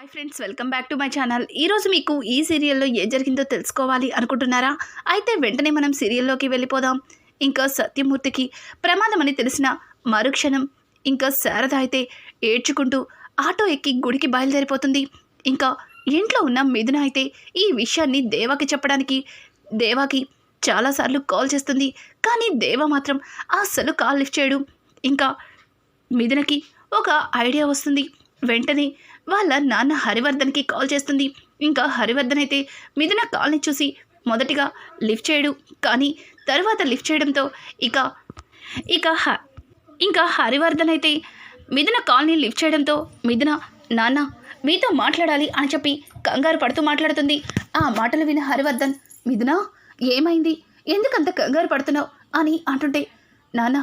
Hi friends welcome back to my channel ఈరోజు మీకు ఈ సీరియల్లో ఏం జరిగిందో తెలుసుకోవాలి అనుకుంటున్నారా? అయితే వెంటనే మనం సీరియల్లోకి వెళ్ళిపోదాం. ఇంకా సత్యమూర్తికి ప్రమాదం అని తెలిసిన మరుక్షణం ఇంకా శారద అయితే ఏడ్చుకుంటూ ఆటో ఎక్కి గుడికి బయలుదేరిపోతుంది. ఇంకా ఇంట్లో ఉన్న మిథున అయితే ఈ విషయాన్ని దేవాకి చెప్పడానికి దేవాకి చాలాసార్లు కాల్ చేస్తుంది. కానీ దేవ మాత్రం అస్సలు కాల్ లిఫ్ట్ చేయడు. ఇంకా మిథునకి ఒక ఐడియా వస్తుంది. వెంటనే వాళ్ళ నాన్న హరివర్ధన్కి కాల్ చేస్తుంది. ఇంకా హరివర్ధన్ అయితే మిథున కాల్ని చూసి మొదటిగా లిఫ్ట్ చేయడు. కానీ తర్వాత లిఫ్ట్ చేయడంతో ఇక ఇక హ ఇంకా హరివర్ధన్ అయితే మిథున కాల్ని లిఫ్ట్ చేయడంతో మిథున నాన్న మీతో మాట్లాడాలి అని చెప్పి కంగారు పడుతూ మాట్లాడుతుంది. ఆ మాటలు విన హరివర్ధన్ మిథున ఏమైంది? ఎందుకంత కంగారు పడుతున్నావు? అని అంటుంటే నాన్న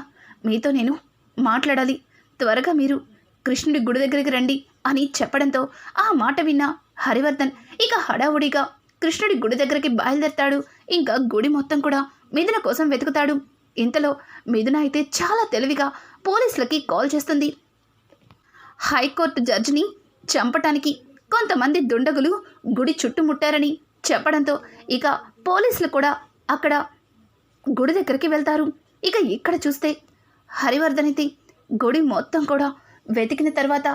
మీతో నేను మాట్లాడాలి. త్వరగా మీరు కృష్ణుడి గుడి దగ్గరికి రండి. అని చెప్పడంతో ఆ మాట విన్న హరివర్ధన్ ఇక హడావుడిగా కృష్ణుడి గుడి దగ్గరికి బయలుదేరతాడు. ఇంకా గుడి మొత్తం కూడా మిథున కోసం వెతుకుతాడు. ఇంతలో మిథున అయితే చాలా తెలివిగా పోలీసులకి కాల్ చేస్తుంది. హైకోర్టు జడ్జిని చంపటానికి కొంతమంది దుండగులు గుడి చుట్టుముట్టారని చెప్పడంతో ఇక పోలీసులు కూడా అక్కడ గుడి దగ్గరికి వెళ్తారు. ఇక ఇక్కడ చూస్తే హరివర్ధన్ అయితే గుడి మొత్తం కూడా వెతికిన తర్వాత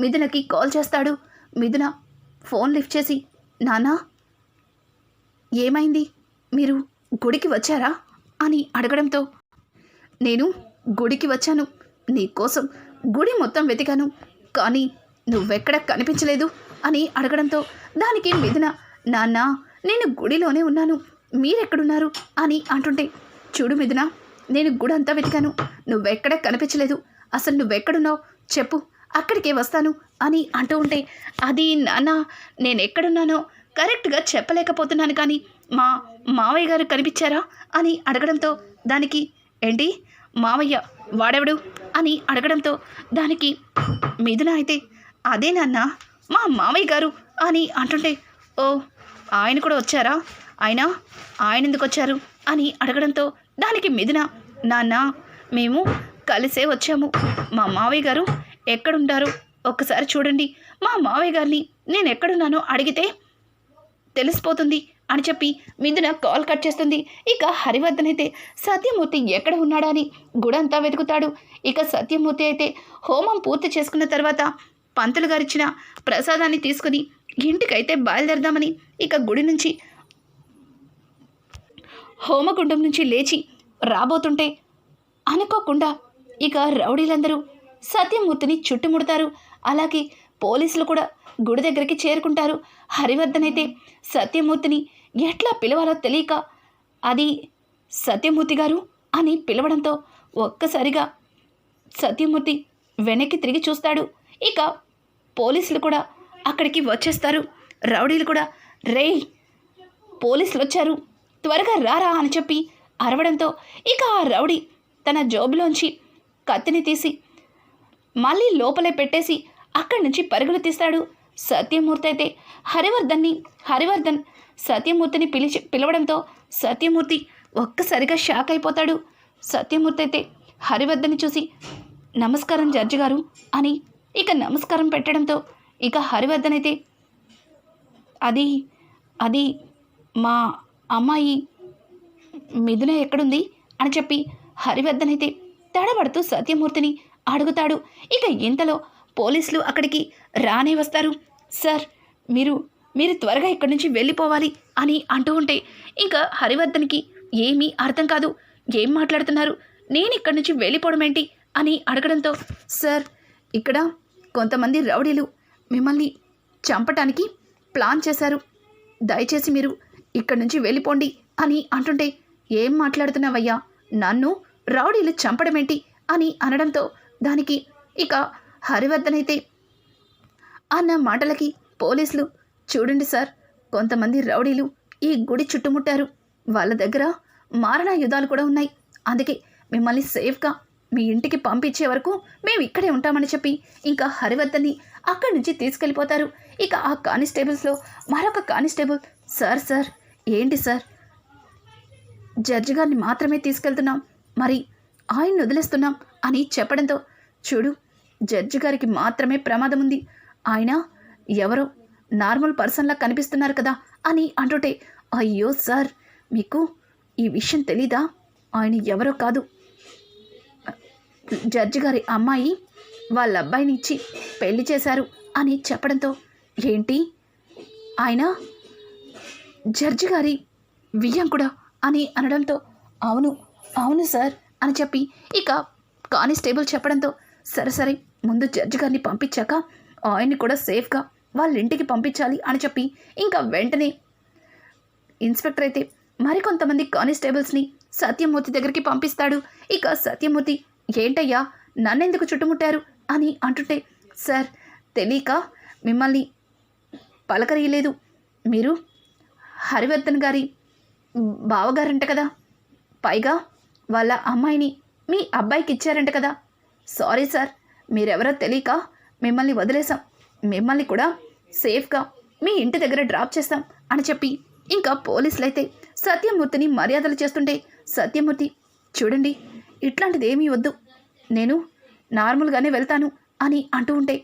మిథునకి కాల్ చేస్తాడు. మిథున ఫోన్ లిఫ్ట్ చేసి నానా ఏమైంది? మీరు గుడికి వచ్చారా? అని అడగడంతో నేను గుడికి వచ్చాను. నీకోసం గుడి మొత్తం వెతికాను. కానీ నువ్వెక్కడ కనిపించలేదు? అని అడగడంతో దానికి మిథున నాన్న నేను గుడిలోనే ఉన్నాను. మీరెక్కడున్నారు? అని అంటుంటే చూడు మిథున నేను గుడి అంతా వెతికాను. నువ్వెక్కడ కనిపించలేదు. అసలు నువ్వెక్కడున్నావు? చెప్పు. అక్కడికే వస్తాను అని అంటూ ఉంటే అది నాన్న నేను ఎక్కడున్నానో కరెక్ట్గా చెప్పలేకపోతున్నాను కానీ మా మావయ్య గారు కనిపించారా అని అడగడంతో దానికి ఏంటి? మావయ్య వాడెవడు? అని అడగడంతో దానికి మిథున అయితే? అదే నాన్న మా మావయ్య గారు అని అంటుంటే ఓ ఆయన కూడా వచ్చారా? ఆయన? ఆయన ఎందుకు వచ్చారు? అని అడగడంతో దానికి మిథున నాన్న మేము కలిసే వచ్చాము. మా మావయ్య గారు ఎక్కడుంటారు? ఒక్కసారి చూడండి. మా మావయ్య గారిని నేను ఎక్కడున్నానో అడిగితే తెలిసిపోతుంది అని చెప్పి మిథున కాల్ కట్ చేస్తుంది. ఇక హరివర్ధన్ అయితే సత్యమూర్తి ఎక్కడ ఉన్నాడా అని గుడంతా వెతుకుతాడు. ఇక సత్యమూర్తి అయితే హోమం పూర్తి చేసుకున్న తర్వాత పంతులు గారిచ్చిన ప్రసాదాన్ని తీసుకుని ఇంటికైతే బయలుదేరదామని ఇక గుడి నుంచి హోమగుండం నుంచి లేచి రాబోతుంటే అనుకోకుండా ఇక రౌడీలందరూ సత్యమూర్తిని చుట్టుముడతారు. అలాగే పోలీసులు కూడా గుడి దగ్గరికి చేరుకుంటారు. హరివర్ధన్ అయితే సత్యమూర్తిని ఎట్లా పిలవాలో తెలియక అది సత్యమూర్తి గారు అని పిలవడంతో ఒక్కసారిగా సత్యమూర్తి వెనక్కి తిరిగి చూస్తాడు. ఇక పోలీసులు కూడా అక్కడికి వచ్చేస్తారు. రౌడీలు కూడా రే పోలీసులు వచ్చారు. త్వరగా రారా అని చెప్పి అరవడంతో ఇక ఆ రౌడీ తన జోబులోంచి కత్తిని తీసి మళ్ళీ లోపలే పెట్టేసి అక్కడి నుంచి పరుగులు తీస్తాడు సత్యమూర్తి అయితే. హరివర్ధన్ని హరివర్ధన్ సత్యమూర్తిని పిలిచి పిలవడంతో సత్యమూర్తి ఒక్కసారిగా షాక్ అయిపోతాడు. సత్యమూర్తి అయితే హరివర్ధన్ని చూసి నమస్కారం జడ్జి గారు అని ఇక నమస్కారం పెట్టడంతో ఇక హరివర్ధన్ అయితే అది అది మా అమ్మాయి మిథున ఎక్కడుంది అని చెప్పి హరివర్ధన్ అయితే తడబడుతూ సత్యమూర్తిని అడుగుతాడు. ఇక ఇంతలో పోలీసులు అక్కడికి రానే వస్తారు. సార్ మీరు మీరు త్వరగా ఇక్కడి నుంచి వెళ్ళిపోవాలి అని అంటూ ఉంటే ఇంకా హరివర్ధన్కి ఏమీ అర్థం కాదు. ఏం మాట్లాడుతున్నారు? నేను ఇక్కడి నుంచి వెళ్ళిపోవడం ఏంటి? అని అడగడంతో సార్ ఇక్కడ కొంతమంది రౌడీలు మిమ్మల్ని చంపటానికి ప్లాన్ చేశారు. దయచేసి మీరు ఇక్కడి నుంచి వెళ్ళిపోండి అని అంటుంటే ఏం మాట్లాడుతున్నావయ్యా? నన్ను రౌడీలు చంపడమేంటి? అని అనడంతో దానికి ఇక హరివర్ధనైతే అన్న మాటలకి పోలీసులు చూడండి సార్ కొంతమంది రౌడీలు ఈ గుడి చుట్టుముట్టారు. వాళ్ళ దగ్గర మారణాయుధాలు కూడా ఉన్నాయి. అందుకే మిమ్మల్ని సేఫ్గా మీ ఇంటికి పంపించే వరకు మేము ఇక్కడే ఉంటామని చెప్పి ఇంకా హరివర్ధన్ని అక్కడి నుంచి తీసుకెళ్ళిపోతారు. ఇక ఆ కానిస్టేబుల్స్లో మరొక కానిస్టేబుల్ సార్ సార్ ఏంటి సార్? జడ్జి గారిని మాత్రమే తీసుకెళ్తున్నాం. మరి ఆయన్ని వదిలేస్తున్నాం. అని చెప్పడంతో చూడు జడ్జి గారికి మాత్రమే ప్రమాదం ఉంది ఆయన ఎవరో నార్మల్ పర్సన్లా కనిపిస్తున్నారు కదా అని అంటుంటే అయ్యో సార్ మీకు ఈ విషయం తెలీదా? ఆయన ఎవరో కాదు. జడ్జి గారి అమ్మాయి వాళ్ళ అబ్బాయిని ఇచ్చి పెళ్ళి చేశారు అని చెప్పడంతో ఏంటి? ఆయన జడ్జి గారి వియ్యం కూడా అని అనడంతో అవును అవును సార్ అని చెప్పి ఇక కానిస్టేబుల్ చెప్పడంతో సరే సరే ముందు జడ్జి గారిని పంపించాక ఆయన్ని కూడా సేఫ్గా వాళ్ళ ఇంటికి పంపించాలి అని చెప్పి ఇంకా వెంటనే ఇన్స్పెక్టర్ అయితే మరికొంతమంది కానిస్టేబుల్స్ని సత్యమూర్తి దగ్గరికి పంపిస్తాడు. ఇక సత్యమూర్తి ఏంటయ్యా నన్నెందుకు చుట్టుముట్టారు? అని అంటుంటే సార్ తెలియక మిమ్మల్ని పలకరియలేదు మీరు హరివర్ధన్ గారి బావగారంట కదా. పైగా వాళ్ళ అమ్మాయిని మీ అబ్బాయికి ఇచ్చారంట కదా. సారీ సార్ మీరెవరో తెలియక మిమ్మల్ని వదిలేసాం మిమ్మల్ని కూడా సేఫ్గా మీ ఇంటి దగ్గర డ్రాప్ చేస్తాం అని చెప్పి ఇంకా పోలీసులు అయితే సత్యమూర్తిని మర్యాదలు చేస్తుంటే సత్యమూర్తి చూడండి ఇట్లాంటిది ఏమీ వద్దు. నేను నార్మల్గానే వెళ్తాను అని అంటూ ఉంటే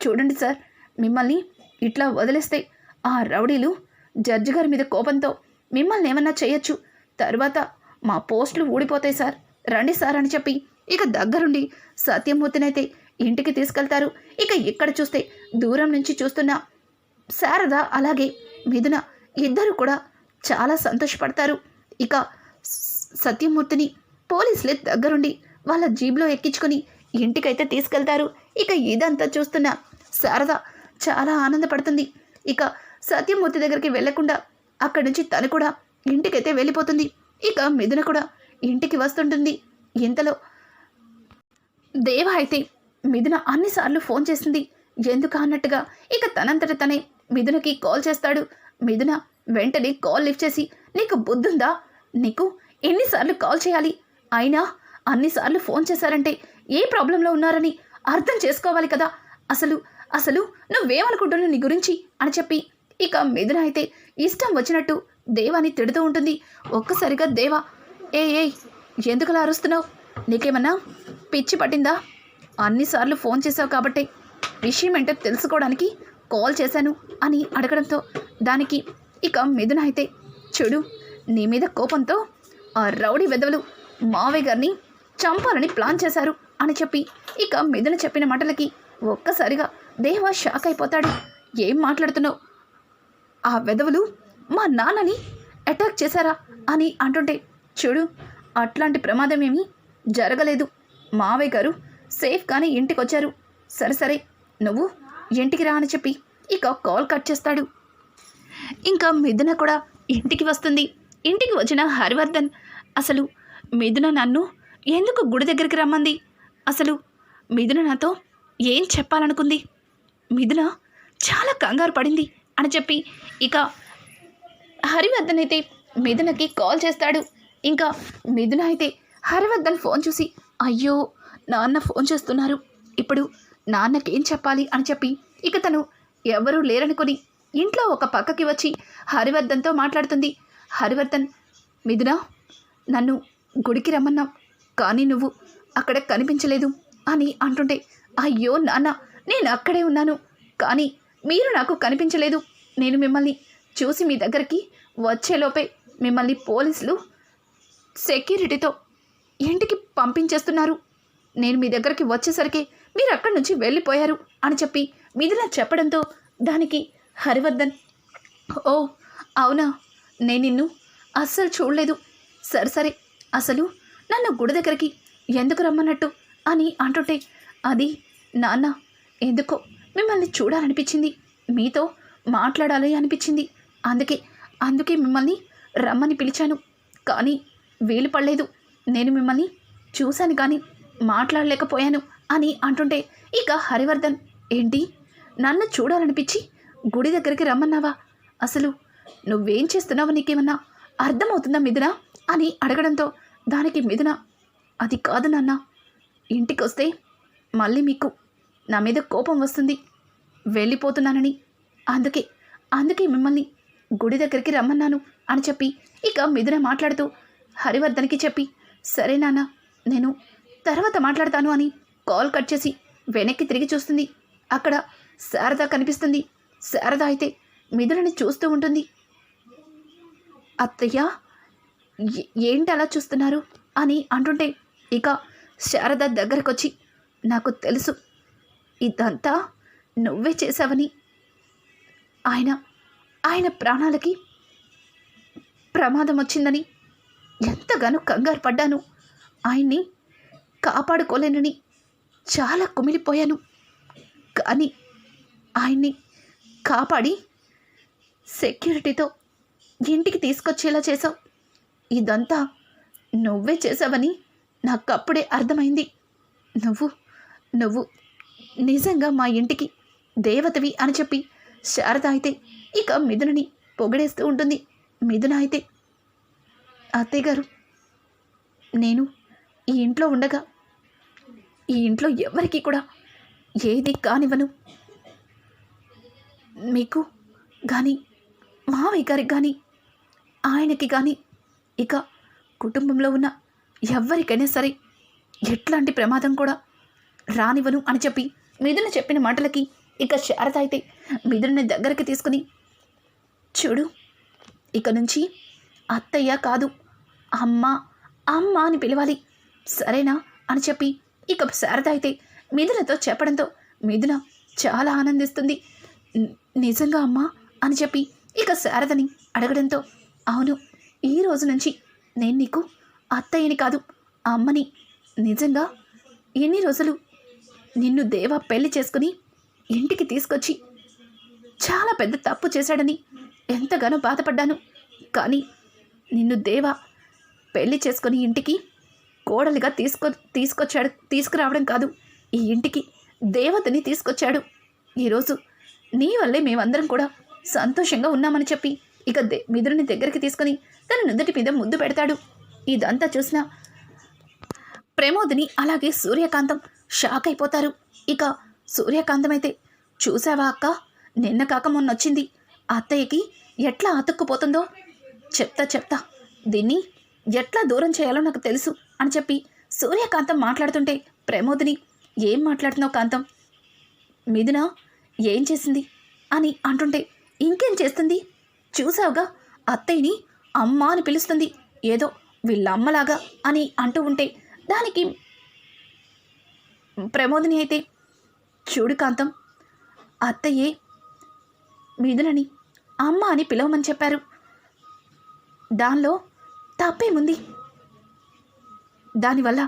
చూడండి సార్ మిమ్మల్ని ఇట్లా వదిలేస్తే ఆ రౌడీలు జడ్జి గారి మీద కోపంతో మిమ్మల్ని ఏమన్నా చేయొచ్చు. తర్వాత మా పోస్టులు ఊడిపోతాయి సార్. రండి సార్ అని చెప్పి ఇక దగ్గరుండి సత్యమూర్తినైతే ఇంటికి తీసుకెళ్తారు. ఇక ఇక్కడ చూస్తే దూరం నుంచి చూస్తున్న శారద అలాగే మిథున ఇద్దరు కూడా చాలా సంతోషపడతారు. ఇక సత్యమూర్తిని పోలీసులే దగ్గరుండి వాళ్ళ జీబ్లో ఎక్కించుకొని ఇంటికైతే తీసుకెళ్తారు. ఇక ఇదంతా చూస్తున్న శారద చాలా ఆనందపడుతుంది. ఇక సత్యమూర్తి దగ్గరికి వెళ్ళకుండా అక్కడి నుంచి తను కూడా ఇంటికైతే వెళ్ళిపోతుంది. ఇక మిథున కూడా ఇంటికి వస్తుంటుంది. ఇంతలో దేవ అయితే మిథున అన్నిసార్లు ఫోన్ చేసింది. ఎందుకు అన్నట్టుగా? ఇక తనంతట తనే మిథునకి కాల్ చేస్తాడు. మిథున వెంటనే కాల్ లిఫ్ట్ చేసి నీకు బుద్ధుందా? నీకు ఎన్నిసార్లు కాల్ చేయాలి? అయినా అన్నిసార్లు ఫోన్ చేశారంటే ఏ ప్రాబ్లంలో ఉన్నారని అర్థం చేసుకోవాలి కదా. అసలు అసలు నువ్వేమనుకుంటున్నావు నీ గురించి? అని చెప్పి ఇక మిథున అయితే ఇష్టం వచ్చినట్టు దేవాని తిడుతూ ఉంటుంది. ఒక్కసారిగా దేవా ఏ ఏయ్ అలా అరుస్తున్నావు? నీకేమన్నా పిచ్చి పట్టిందా? అన్నిసార్లు ఫోన్ చేసావు కాబట్టి విషయం ఏంటో తెలుసుకోవడానికి కాల్ చేశాను అని అడగడంతో దానికి ఇక మిథున అయితే చూడు నీ మీద కోపంతో ఆ రౌడీ వెదవలు మావయ్య గారిని చంపాలని ప్లాన్ చేశారు అని చెప్పి ఇక మిథున చెప్పిన మాటలకి ఒక్కసారిగా దేవ షాక్ అయిపోతాడు. ఏం మాట్లాడుతున్నావు? ఆ వెదవులు మా నాన్నని అటాక్ చేశారా అని అంటుంటే చూడు అట్లాంటి ప్రమాదం ఏమీ జరగలేదు. మావయ్య గారు సేఫ్గానే ఇంటికి వచ్చారు సరే సరే నువ్వు ఇంటికి రా అని చెప్పి ఇక కాల్ కట్ చేస్తాడు. ఇంకా మిథున కూడా ఇంటికి వస్తుంది. ఇంటికి వచ్చిన హరివర్ధన్ అసలు మిథున నన్ను ఎందుకు గుడి దగ్గరికి రమ్మంది? అసలు మిథున నాతో ఏం చెప్పాలనుకుంది? మిథున చాలా కంగారు పడింది అని చెప్పి ఇక హరివర్ధన్ అయితే మిథునకి కాల్ చేస్తాడు. ఇంకా మిథున అయితే హరివర్ధన్ ఫోన్ చూసి అయ్యో నాన్న ఫోన్ చేస్తున్నారు. ఇప్పుడు నాన్నకేం చెప్పాలి? అని చెప్పి ఇక తను ఎవరూ లేరనుకొని ఇంట్లో ఒక పక్కకి వచ్చి హరివర్ధన్తో మాట్లాడుతుంది. హరివర్ధన్ మిథున నన్ను గుడికి రమ్మన్నావు కానీ నువ్వు అక్కడ కనిపించలేదు అని అంటుంటే అయ్యో నాన్న నేను అక్కడే ఉన్నాను కానీ మీరు నాకు కనిపించలేదు. నేను మిమ్మల్ని చూసి మీ దగ్గరికి వచ్చేలోపే మిమ్మల్ని పోలీసులు సెక్యూరిటీతో ఇంటికి పంపించేస్తున్నారు. నేను మీ దగ్గరికి వచ్చేసరికి మీరు అక్కడి నుంచి వెళ్ళిపోయారు అని చెప్పి మిథున చెప్పడంతో దానికి హరివర్ధన్ ఓ అవునా? నేను నిన్ను అస్సలు చూడలేదు. సరే సరే అసలు నన్ను గుడి దగ్గరికి ఎందుకు రమ్మన్నట్టు? అని అంటుంటే అది నాన్న ఎందుకో మిమ్మల్ని చూడాలనిపించింది. మీతో మాట్లాడాలి అనిపించింది. అందుకే అందుకే మిమ్మల్ని రమ్మని పిలిచాను. కానీ వీలు పడలేదు. నేను మిమ్మల్ని చూశాను కానీ మాట్లాడలేకపోయాను అని అంటుంటే ఇక హరివర్ధన్ ఏంటి? నన్ను చూడాలనిపించి గుడి దగ్గరికి రమ్మన్నావా? అసలు నువ్వేం చేస్తున్నావు నీకేమన్నా అర్థమవుతుందా మిథున? అని అడగడంతో దానికి మిథున అది కాదు నాన్న. ఇంటికి వస్తే మళ్ళీ మీకు నా మీద కోపం వస్తుంది. వెళ్ళిపోతున్నానని. అందుకే అందుకే మిమ్మల్ని గుడి దగ్గరికి రమ్మన్నాను అని చెప్పి ఇక మిథున మాట్లాడుతూ హరివర్ధన్కి చెప్పి సరే నాన్న నేను తర్వాత మాట్లాడతాను అని కాల్ కట్ చేసి వెనక్కి తిరిగి చూస్తుంది. అక్కడ శారద కనిపిస్తుంది. శారద అయితే మిదులని చూస్తూ ఉంటుంది. అత్తయ్య ఏంటి అలా చూస్తున్నారు? అని అంటుంటే ఇక శారద దగ్గరకొచ్చి నాకు తెలుసు. ఇదంతా నువ్వే చేశావని. ఆయన ఆయన ప్రాణాలకి ప్రమాదం వచ్చిందని ఎంతగానో కంగారు పడ్డాను. ఆయన్ని కాపాడుకోలేనని చాలా కుమిలిపోయాను. కానీ ఆయన్ని కాపాడి సెక్యూరిటీతో ఇంటికి తీసుకొచ్చేలా చేశావు. ఇదంతా నువ్వే చేసావని నాకు అప్పుడే అర్థమైంది. నువ్వు నువ్వు నిజంగా మా ఇంటికి దేవతవి అని చెప్పి శారద అయితే ఇక మిథునని పొగిడేస్తూ ఉంటుంది. మిథున అయితే అత్తయ్య గారు నేను ఈ ఇంట్లో ఉండగా ఈ ఇంట్లో ఎవరికి కూడా ఏది కానివ్వను. మీకు కానీ మావయ్య గారికి కానీ ఆయనకి కానీ ఇక కుటుంబంలో ఉన్న ఎవరికైనా సరే ఎట్లాంటి ప్రమాదం కూడా రానివ్వను అని చెప్పి మిథున చెప్పిన మాటలకి ఇక శారద అయితే మిథుని దగ్గరికి తీసుకుని చూడు ఇక నుంచి అత్తయ్య కాదు అమ్మ అమ్మ అని పిలవాలి. సరేనా అని చెప్పి ఇక శారద అయితే మిథునతో చెప్పడంతో మిథున చాలా ఆనందిస్తుంది. నిజంగా అమ్మా అని చెప్పి ఇక శారదని అడగడంతో అవును ఈ రోజు నుంచి నేను నీకు అత్తయ్యని కాదు అమ్మని. నిజంగా ఎన్ని రోజులు నిన్ను దేవ పెళ్ళి చేసుకుని ఇంటికి తీసుకొచ్చి చాలా పెద్ద తప్పు చేశాడని ఎంతగానో బాధపడ్డాను. కానీ నిన్ను దేవ పెళ్ళి చేసుకొని ఇంటికి కోడలిగా తీసుకొ తీసుకొచ్చాడు తీసుకురావడం కాదు. ఈ ఇంటికి దేవతని తీసుకొచ్చాడు. ఈరోజు నీ వల్లే మేమందరం కూడా సంతోషంగా ఉన్నామని చెప్పి ఇక దే మిదురుని దగ్గరికి తీసుకొని తన నుదుటి మీద ముద్దు పెడతాడు. ఇదంతా చూసిన ప్రమోదిని అలాగే సూర్యకాంతం షాక్ అయిపోతారు. ఇక సూర్యకాంతం అయితే చూసావా అక్క? నిన్న కాక మొన్న వచ్చింది అత్తయ్యకి ఎట్లా అతుక్కుపోతుందో? చెప్తా చెప్తా దీన్ని ఎట్లా దూరం చేయాలో నాకు తెలుసు అని చెప్పి సూర్యకాంతం మాట్లాడుతుంటే ప్రమోదిని ఏం మాట్లాడుతున్నావు కాంతం? మిథున ఏం చేసింది? అని అంటుంటే ఇంకేం చేస్తుంది? చూసావుగా అత్తయ్యని అమ్మ అని పిలుస్తుంది. ఏదో వీళ్ళమ్మలాగా అని అంటూ ఉంటే దానికి ప్రమోదిని అయితే చూడు కాంతం అత్తయ్యే మిథునని అమ్మ అని పిలవమని చెప్పారు. దానిలో తప్పేముంది? దానివల్ల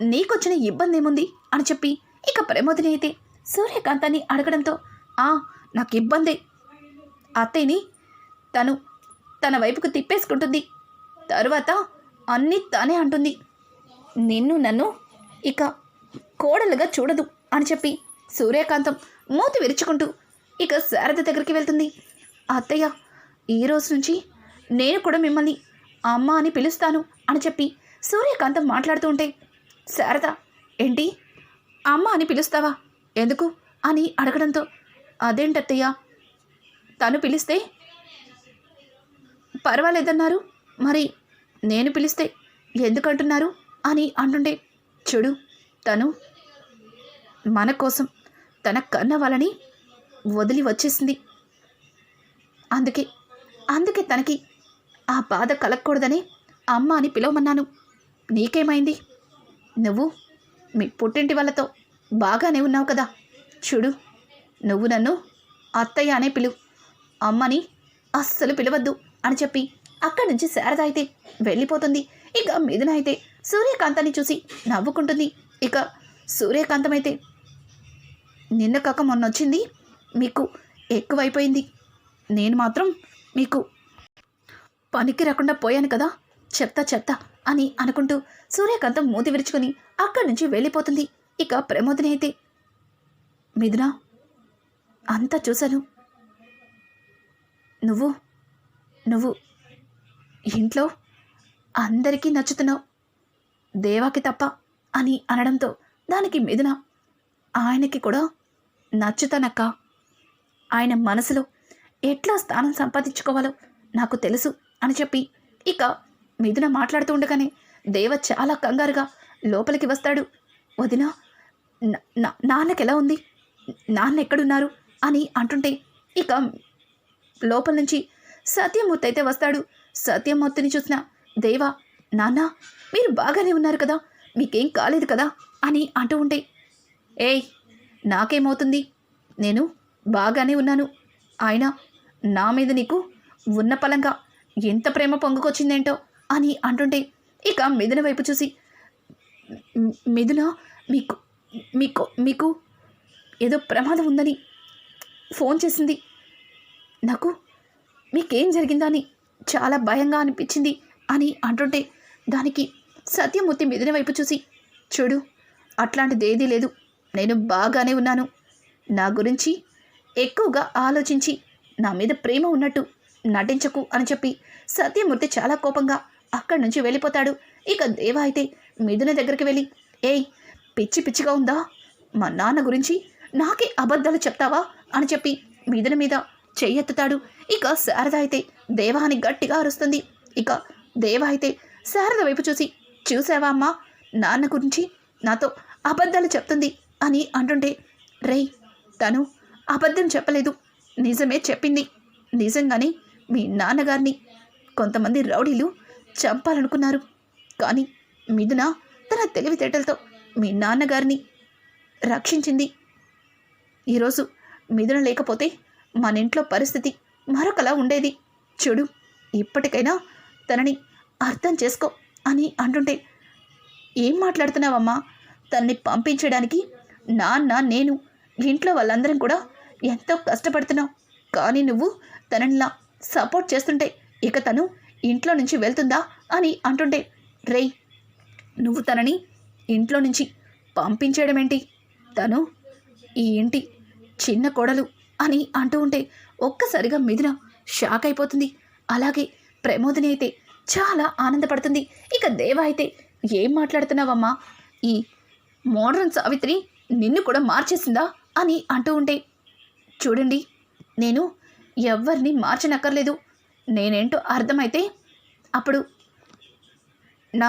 నీకొచ్చిన ఇబ్బంది ఏముంది అని చెప్పి ఇక ప్రమోదిని అయితే సూర్యకాంతాన్ని అడగడంతో ఆ నాకు ఇబ్బందే అత్తయ్యని తను తన వైపుకు తిప్పేసుకుంటుంది. తరువాత అన్నీ తానే అంటుంది. నిన్ను నన్ను ఇక కోడలుగా చూడదు అని చెప్పి సూర్యకాంతం మూతి విరుచుకుంటూ ఇక శారద దగ్గరికి వెళ్తుంది. అత్తయ్య ఈ రోజు నుంచి నేను కూడా మిమ్మల్ని అమ్మ అని పిలుస్తాను అని చెప్పి సూర్యకాంతం మాట్లాడుతూ ఉంటే శారద ఏంటి? అమ్మ అని పిలుస్తావా? ఎందుకు? అని అడగడంతో అదేంటత్తయ్య? తను పిలిస్తే? పర్వాలేదన్నారు మరి నేను పిలిస్తే ఎందుకంటున్నారు? అని అంటుండే చూడు తను మన కోసం తన కన్న వాళ్ళని వదిలి వచ్చేసింది. అందుకే అందుకే తనకి ఆ బాధ కలగకూడదని అమ్మ అని పిలవమన్నాను. నీకేమైంది? నువ్వు మీ పుట్టింటి వాళ్ళతో బాగానే ఉన్నావు కదా. చూడు నువ్వు నన్ను అత్తయ్య అనే పిలువు అమ్మని అస్సలు పిలవద్దు అని చెప్పి అక్కడి నుంచి శారద అయితే వెళ్ళిపోతుంది. ఇక మిథున అయితే సూర్యకాంతాన్ని చూసి నవ్వుకుంటుంది. ఇక సూర్యకాంతం అయితే నిన్న కాక మొన్న వచ్చింది మీకు ఎక్కువైపోయింది. నేను మాత్రం మీకు పనికి రాకుండా పోయాను కదా చెప్తా చెప్తా అని అనుకుంటూ సూర్యకాంతం మూతి విరుచుకుని అక్కడి నుంచి వెళ్ళిపోతుంది. ఇక ప్రమోదిని అయితే మిథున అంతా చూశాను. నువ్వు నువ్వు ఇంట్లో అందరికీ నచ్చుతున్నావు. దేవాకి తప్ప అని అనడంతో దానికి మిథున ఆయనకి కూడా నచ్చుతానక్క. ఆయన మనసులో ఎట్లా స్థానం సంపాదించుకోవాలో నాకు తెలుసు. అని చెప్పి ఇక మిథున మాట్లాడుతూ ఉండగానే దేవ చాలా కంగారుగా లోపలికి వస్తాడు. వదిన నా- నాన్నకి ఎలా ఉంది? నాన్న ఎక్కడున్నారు? అని అంటుంటే ఇక లోపల నుంచి సత్యమూర్తి అయితే వస్తాడు. సత్యమూర్తిని చూసిన దేవా నాన్న మీరు బాగానే ఉన్నారు కదా? మీకేం కాలేదు కదా? అని అంటూ ఉంటే ఏయ్ నాకేమవుతుంది? నేను బాగానే ఉన్నాను. ఆయన నా మీద నీకు ఉన్న పలంగా ఎంత ప్రేమ పొంగుకొచ్చిందేంటో అని అంటుంటే ఇక మిథున వైపు చూసి మిథున మీకు మీకు మీకు ఏదో ప్రమాదం ఉందని ఫోన్ చేసింది. నాకు మీకేం జరిగిందా అని చాలా భయంగా అనిపించింది అని అంటుంటే దానికి సత్యమూర్తి మిథున వైపు చూసి చూడు అట్లాంటిది ఏదీ లేదు. నేను బాగానే ఉన్నాను. నా గురించి ఎక్కువగా ఆలోచించి నా మీద ప్రేమ ఉన్నట్టు నటించకు అని చెప్పి సత్యమూర్తి చాలా కోపంగా అక్కడి నుంచి వెళ్ళిపోతాడు. ఇక దేవ అయితే మిథున దగ్గరికి వెళ్ళి ఏయ్ పిచ్చి పిచ్చిగా ఉందా? మా నాన్న గురించి నాకే అబద్ధాలు చెప్తావా? అని చెప్పి మిథున మీద చెయ్యెత్తుతాడు ఇక శారద అయితే దేవా అని గట్టిగా అరుస్తుంది. ఇక దేవ అయితే శారద వైపు చూసి చూసావా అమ్మా నాన్న గురించి నాతో అబద్ధాలు చెప్తుంది అని అంటుంటే రేయ్ తను అబద్ధం చెప్పలేదు. నిజమే చెప్పింది. నిజంగానే మీ నాన్నగారిని కొంతమంది రౌడీలు చంపాలనుకున్నారు. కానీ మిథున తన తెలివితేటలతో మీ నాన్నగారిని రక్షించింది. ఈరోజు మిథున లేకపోతే మన ఇంట్లో పరిస్థితి మరొకలా ఉండేది. చూడు ఇప్పటికైనా తనని అర్థం చేసుకో అని అంటుంటే ఏం మాట్లాడుతున్నావమ్మా? తనని పంపించడానికి నాన్న నేను ఇంట్లో వాళ్ళందరం కూడా ఎంతో కష్టపడుతున్నావు కానీ నువ్వు తననిలా సపోర్ట్ చేస్తుంటే ఇక తను ఇంట్లో నుంచి వెళ్తుందా అని అంటుంటే రేయ్ నువ్వు తనని ఇంట్లో నుంచి పంపించేయడం ఏంటి తను ఈ ఇంటి చిన్న కోడలు అని అంటూ ఉంటే ఒక్కసారిగా మిథున షాక్ అయిపోతుంది. అలాగే ప్రమోదిని అయితే చాలా ఆనందపడుతుంది. ఇక దేవ అయితే ఏం మాట్లాడుతున్నావమ్మా? ఈ మోడర్న్ సావిత్రి నిన్ను కూడా మార్చేసిందా? అని అంటూ ఉంటే చూడండి నేను ఎవరిని మార్చనక్కర్లేదు. నేనేంటో అర్థమైతే అప్పుడు నా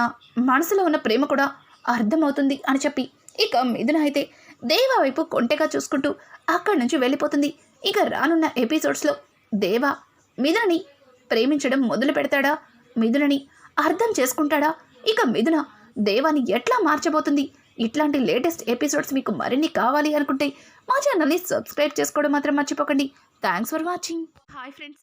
మనసులో ఉన్న ప్రేమ కూడా అర్థమవుతుంది అని చెప్పి ఇక మిథున అయితే దేవ వైపు కొంటెగా చూసుకుంటూ అక్కడి నుంచి వెళ్ళిపోతుంది. ఇక రానున్న ఎపిసోడ్స్లో దేవ మిథునని ప్రేమించడం మొదలు పెడతాడా? మిథునని అర్థం చేసుకుంటాడా? ఇక మిథున దేవాన్ని ఎట్లా మార్చబోతుంది? ఇట్లాంటి లేటెస్ట్ ఎపిసోడ్స్ మీకు మరిన్ని కావాలి అనుకుంటే మా ఛానల్ని సబ్స్క్రైబ్ చేసుకోవడం మాత్రం మర్చిపోకండి. Thanks for watching hi friends